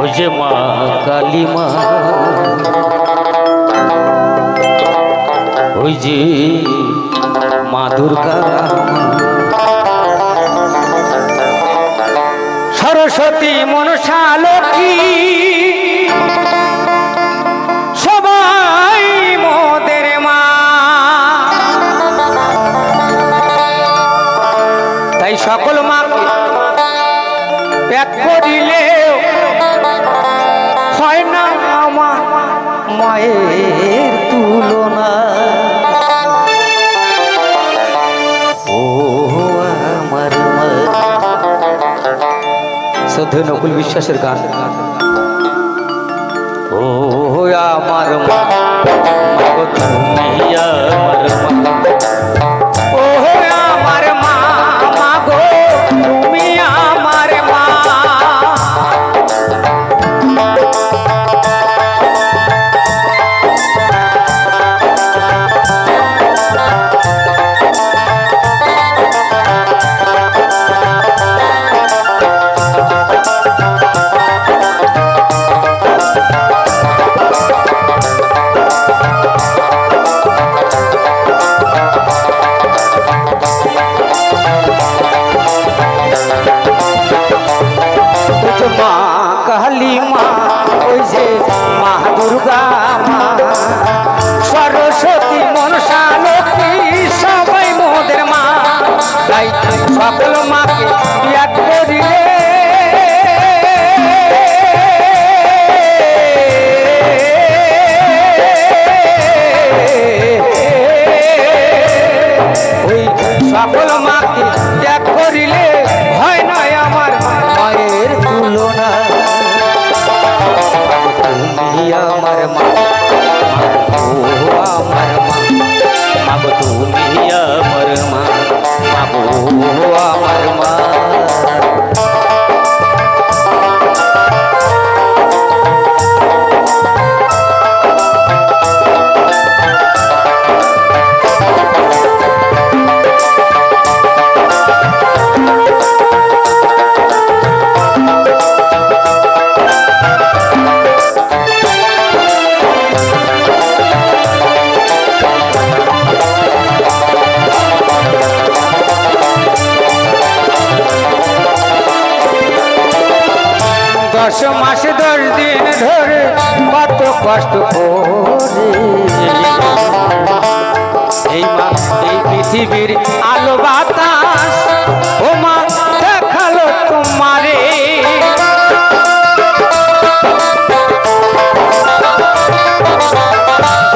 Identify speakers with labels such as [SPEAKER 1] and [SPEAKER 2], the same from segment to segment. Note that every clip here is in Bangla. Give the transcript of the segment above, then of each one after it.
[SPEAKER 1] ওই যে মা কালী মা ওই যে মা দুর্গা। সরস্বতী মনসা লক্ষ্মী। মায়ের তুলনা। ও আমার শ্রদ্ধেয় নকুল বিশ্বাসের গান। ও আমার মা। তুমি আমার মা। সকল মাকে ত্যাগ করিলে হয় নয় আমার মায়ের তুলনা। তুমি আমার মা আমার মা তুমি আমার মা আমার মা। দশ মাস দশ দিন ধরে কত কষ্ট এই মা, এই পৃথিবীর আলো বাতাস, ও মা, দেখাল তোমারে।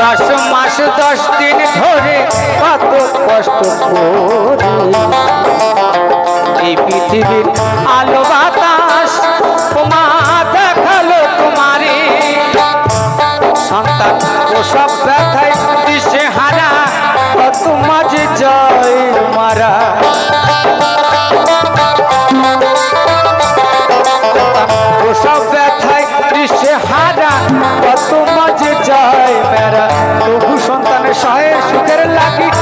[SPEAKER 1] দশ মাস দশ দিন ধরে কত কষ্ট এই পৃথিবীর আলো বাতাস কত যায় বেড়া তবু সন্তানের সহায় সুখের লাগি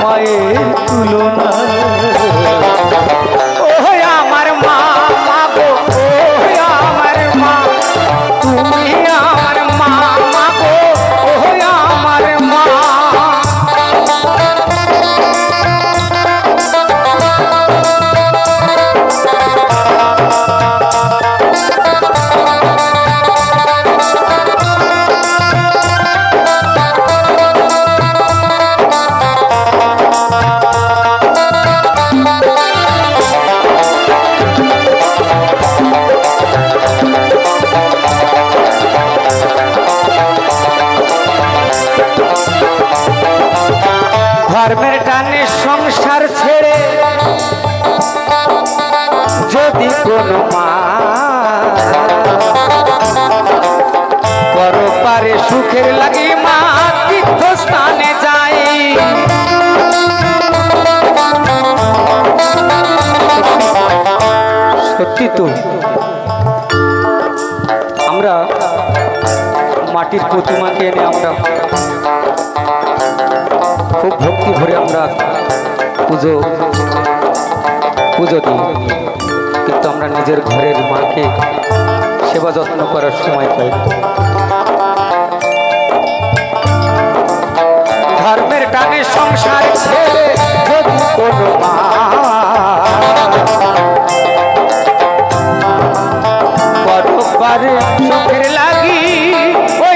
[SPEAKER 1] আমার যদি কোনো মা পরপারে সুখের লাগি মা তীর্থস্থানে যাই। সত্যি তো, আমরা মাটির প্রতিমাকে এনে আমরা খুব ভক্তি ভরে আমরা পুজো পুজো দিই। কিন্তু আমরা নিজের ঘরের মাকে সেবা যত্ন করার সময় পাই। ধর্মের টানে সংসার ছেড়ে লাগি ওই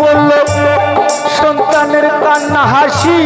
[SPEAKER 1] পড়ল সন্তানের কান্না হাসি।